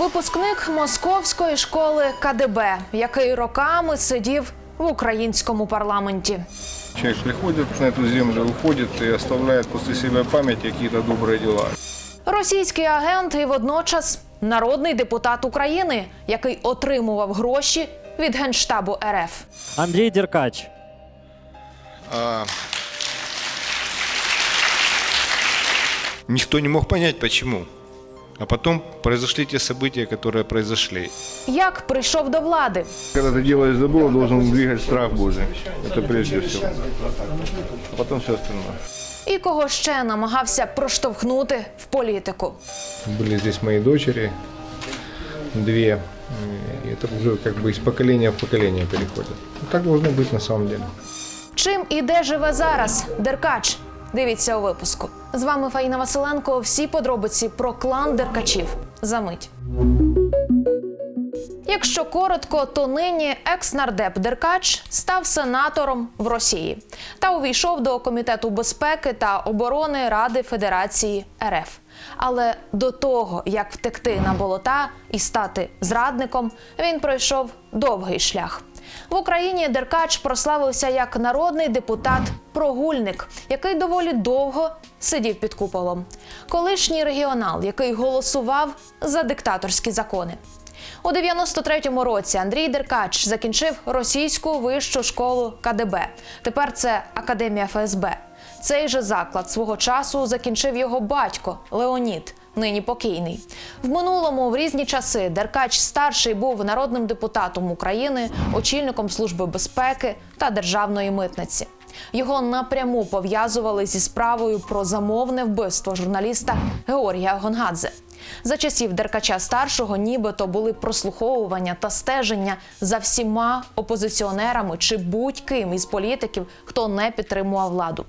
Випускник московської школи КДБ, який роками сидів в українському парламенті. Человек приходит на эту землю, уходит и оставляет после себя память какие-то добрые дела. Російський агент і водночас народний депутат України, який отримував гроші від генштабу РФ. Андрей Деркач. А... Никто не мог понять, почему. А потом произошли те события, которые произошли. Як прийшов до влади? Когда ты делаешь добро, должен двигать страх Божий. Это прежде всего. А потом все остальное. І кого ще намагався проштовхнути в політику? Были здесь мои дочери, две. И это уже как бы из поколения в поколение переходит. Ну, Так должно быть на самом деле. Чим і де живе зараз Деркач? Дивіться у випуску. З вами Фаїна Василенко. Всі подробиці про клан Деркачів. Замить. Якщо коротко, то нині екс-нардеп Деркач став сенатором в Росії та увійшов до комітету безпеки та оборони Ради Федерації РФ. Але до того, як втекти на болота і стати зрадником, він пройшов довгий шлях. В Україні Деркач прославився як народний депутат-прогульник, який доволі довго сидів під куполом. Колишній регіонал, який голосував за диктаторські закони. У 93-му році Андрій Деркач закінчив російську вищу школу КДБ. Тепер це Академія ФСБ. Цей же заклад свого часу закінчив його батько Леонід, нині покійний. В минулому в різні часи Деркач старший був народним депутатом України, очільником служби безпеки та державної митниці. Його напряму пов'язували зі справою про замовне вбивство журналіста Георгія Гонгадзе. За часів Деркача старшого нібито були прослуховування та стеження за всіма опозиціонерами чи будь-ким із політиків, хто не підтримував владу.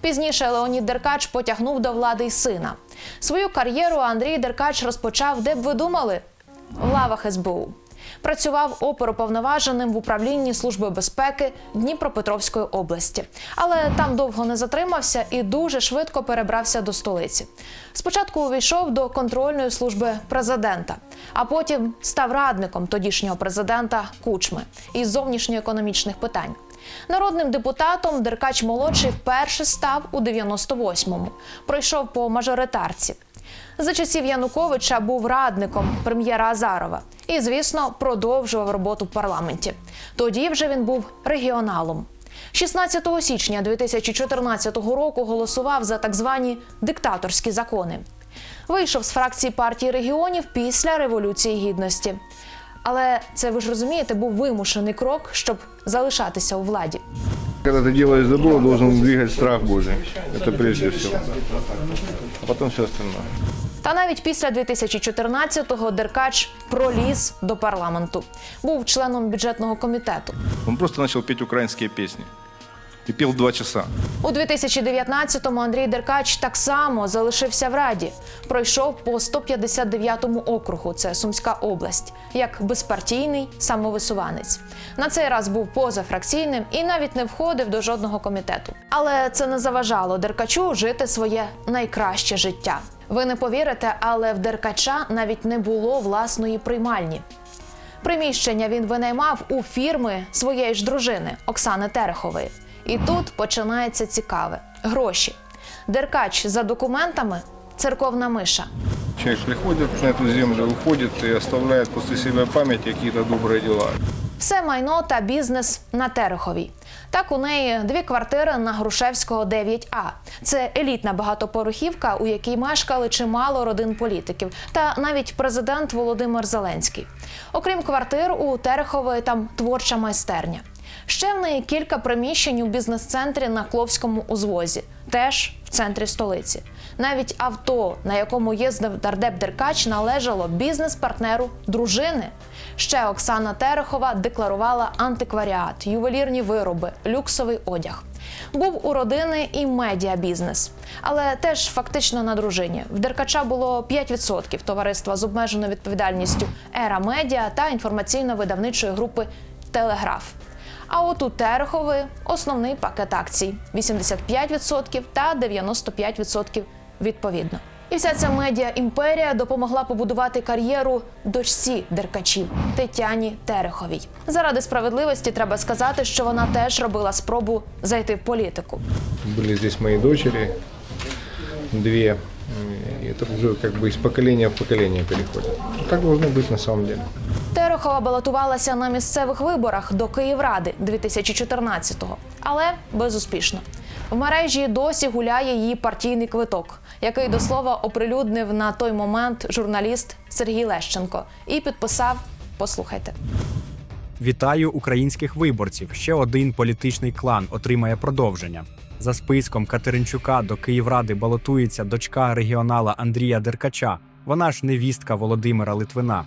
Пізніше Леонід Деркач потягнув до влади й сина. Свою кар'єру Андрій Деркач розпочав, де б ви думали, в лавах СБУ. Працював оперуповноваженим в управлінні Служби безпеки Дніпропетровської області, але там довго не затримався і дуже швидко перебрався до столиці. Спочатку увійшов до контрольної служби президента, а потім став радником тодішнього президента Кучми із зовнішньоекономічних питань. Народним депутатом Деркач молодший вперше став у 98-му. Пройшов по мажоритарці. За часів Януковича був радником прем'єра Азарова і, звісно, продовжував роботу в парламенті. Тоді вже він був регіоналом. 16 січня 2014 року голосував за так звані диктаторські закони. Вийшов з фракції партії регіонів після Революції Гідності. Але це ви ж розумієте, був вимушений крок, щоб залишатися у владі. Когда ты делаешь добро, должен двигать страх Божий. Это прежде всего. А потом все остальное. Та навіть після 2014-го Деркач проліз до парламенту. Був членом бюджетного комітету. Он просто начал петь украинские песни. И пел два часа. У 2019-му Андрій Деркач так само залишився в раді. Пройшов по 159-му округу, це Сумська область, як безпартійний самовисуванець. На цей раз був позафракційним і навіть не входив до жодного комітету. Але це не заважало Деркачу жити своє найкраще життя. Ви не повірите, але в Деркача навіть не було власної приймальні. Приміщення він винаймав у фірми своєї ж дружини Оксани Терехової. І тут починається цікаве: гроші. Деркач за документами церковна миша. Человек приходит на эту землю, уходит и оставляет после себя память какие-то добрые дела. Все майно та бізнес на Тереховій. Так у неї дві квартири на Грушевського 9А. Це елітна багатоповерхівка, у якій мешкали чимало родин політиків, та навіть президент Володимир Зеленський. Окрім квартир, у Терехової там творча майстерня. Ще в неї кілька приміщень у бізнес-центрі на Кловському узвозі, теж в центрі столиці. Навіть авто, на якому їздив Дардеп Деркач, належало бізнес-партнеру дружини. Ще Оксана Терехова декларувала антикваріат, ювелірні вироби, люксовий одяг. Був у родини і медіабізнес, але теж фактично на дружині. В Деркача було 5% товариства з обмеженою відповідальністю Ера Медіа та інформаційно-видавничої групи Телеграф. А от у Терехови основний пакет акцій 85% та 95% відповідно. І вся ця медіа імперія допомогла побудувати кар'єру дочці деркачів Тетяні Тереховій. Заради справедливості треба сказати, що вона теж робила спробу зайти в політику. Были здесь мои дочери, две. М, И это уже как бы из поколения в поколение переходит. Ну, Так должно быть на самом деле. Терехова балотувалася на місцевих виборах до Київради 2014-го, але безуспішно. В мережі досі гуляє її партійний квиток, який до слова оприлюднив на той момент журналіст Сергій Лещенко і підписав. Послухайте. Вітаю українських виборців. Ще один політичний клан отримає продовження. За списком Катеринчука до Київради балотується дочка регіонала Андрія Деркача. Вона ж невістка Володимира Литвина.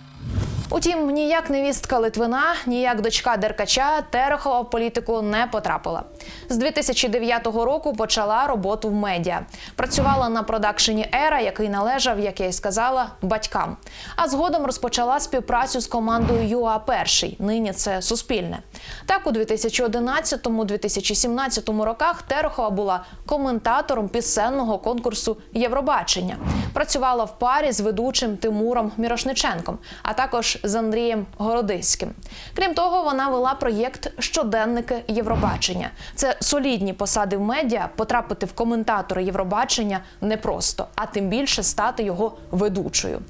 Утім, ніяк невістка Литвина, ніяк дочка Деркача Терехова в політику не потрапила. З 2009 року почала роботу в медіа. Працювала на продакшені Ера, який належав, як я й сказала, батькам. А згодом розпочала співпрацю з командою ЮА Перший. Нині це Суспільне. Так, у 2011-2017 роках Терехова була коментатором пісенного конкурсу Євробачення. Працювала в парі з ведучим Тимуром Мірошниченком, а також з Андрієм Городиським. Крім того, вона вела проєкт Щоденники Євробачення. Це солідні посади в медіа. Потрапити в коментатори Євробачення непросто, а тим більше стати його ведучою.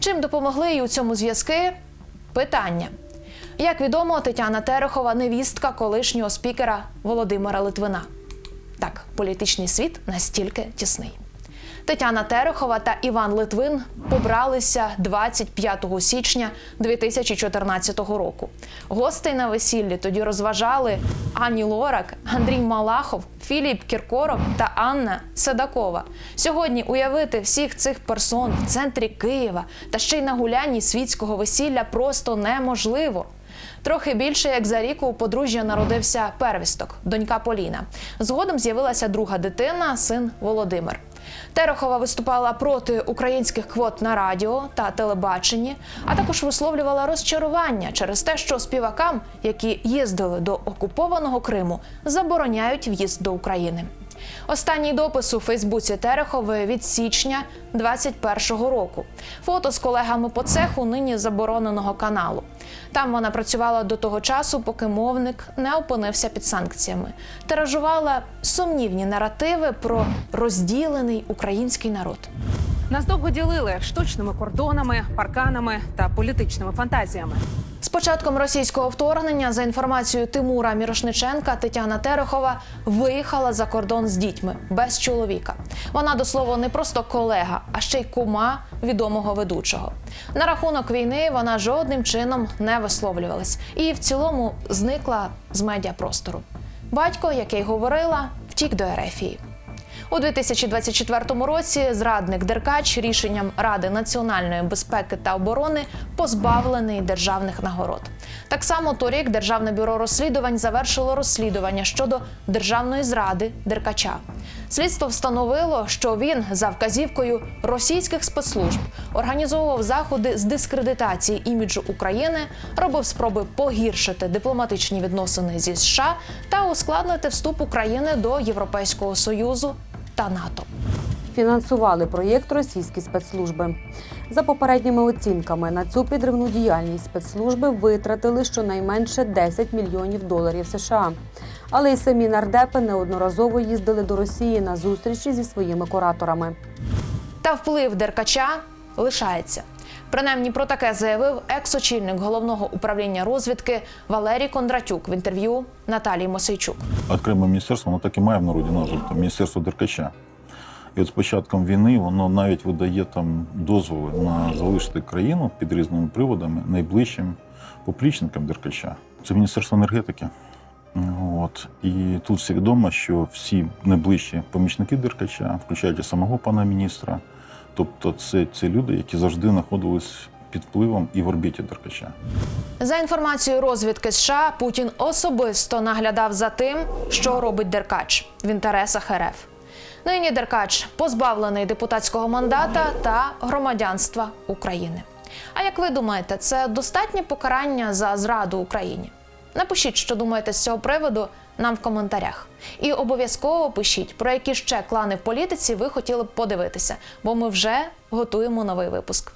Чим допомогли їй у цьому зв'язки? Питання. Як відомо, Тетяна Терехова невістка колишнього спікера Володимира Литвина. Так, політичний світ настільки тісний. Тетяна Терехова та Іван Литвин побралися 25 січня 2014 року. Гостей на весіллі тоді розважали Ані Лорак, Андрій Малахов, Філіп Кіркоров та Анна Седакова. Сьогодні уявити всіх цих персон в центрі Києва та ще й на гулянні світського весілля просто неможливо. Трохи більше як за рік у подружжя народився первісток, донька Поліна. Згодом з'явилася друга дитина, син Володимир. Терехова виступала проти українських квот на радіо та телебаченні, а також висловлювала розчарування через те, що співакам, які їздили до окупованого Криму, забороняють в'їзд до України. Останній допис у Фейсбуці Терехової від січня 21-го року. Фото з колегами по цеху нині забороненого каналу. Там вона працювала до того часу, поки мовник не опинився під санкціями. Тиражувала сумнівні наративи про розділений український народ. Нас довго ділили штучними кордонами, парканами та політичними фантазіями. З початком російського вторгнення, за інформацією Тимура Мірошниченка, Тетяна Терехова виїхала за кордон з дітьми без чоловіка. Вона до слова не просто колега, а ще й кума відомого ведучого. На рахунок війни вона жодним чином не висловлювалась і в цілому зникла з медіапростору. Батько, як я й говорила, втік до Ерефії. У 2024 році зрадник Деркач рішенням Ради національної безпеки та оборони позбавлений державних нагород. Так само торік Державне бюро розслідувань завершило розслідування щодо державної зради Деркача. Слідство встановило, що він за вказівкою російських спецслужб організовував заходи з дискредитації іміджу України, робив спроби погіршити дипломатичні відносини зі США та ускладнити вступ України до Європейського союзу та НАТО. фінансували проєкт російські спецслужби. За попередніми оцінками на цю підривну діяльність спецслужби витратили щонайменше 10 мільйонів доларів США. Але й самі нардепи неодноразово їздили до Росії на зустрічі зі своїми кураторами. Та вплив Деркача лишається. Принаймні про таке заявив екс-очільник головного управління розвідки Валерій Кондратюк в інтерв'ю Наталії Мосейчук. окреме міністерство, воно так і має в народі назву Міністерство Деркача. І от з початком війни воно навіть видає там дозволи на залишити країну під різними приводами найближчим поплічникам Деркача. Це Міністерство енергетики. От. І тут все відомо, що всі найближчі помічники Деркача, включаючи самого пана міністра, тобто це, це люди, які завжди знаходились під впливом і в орбіті Деркача. За інформацією розвідки США, Путін особисто наглядав за тим, що робить Деркач в інтересах РФ. Нині Деркач позбавлений депутатського мандата та громадянства України. А як ви думаєте, це достатнє покарання за зраду Україні? Напишіть, що думаєте з цього приводу нам в коментарях. І обов'язково пишіть, про які ще клани в політиці ви хотіли б подивитися, бо ми вже готуємо новий випуск.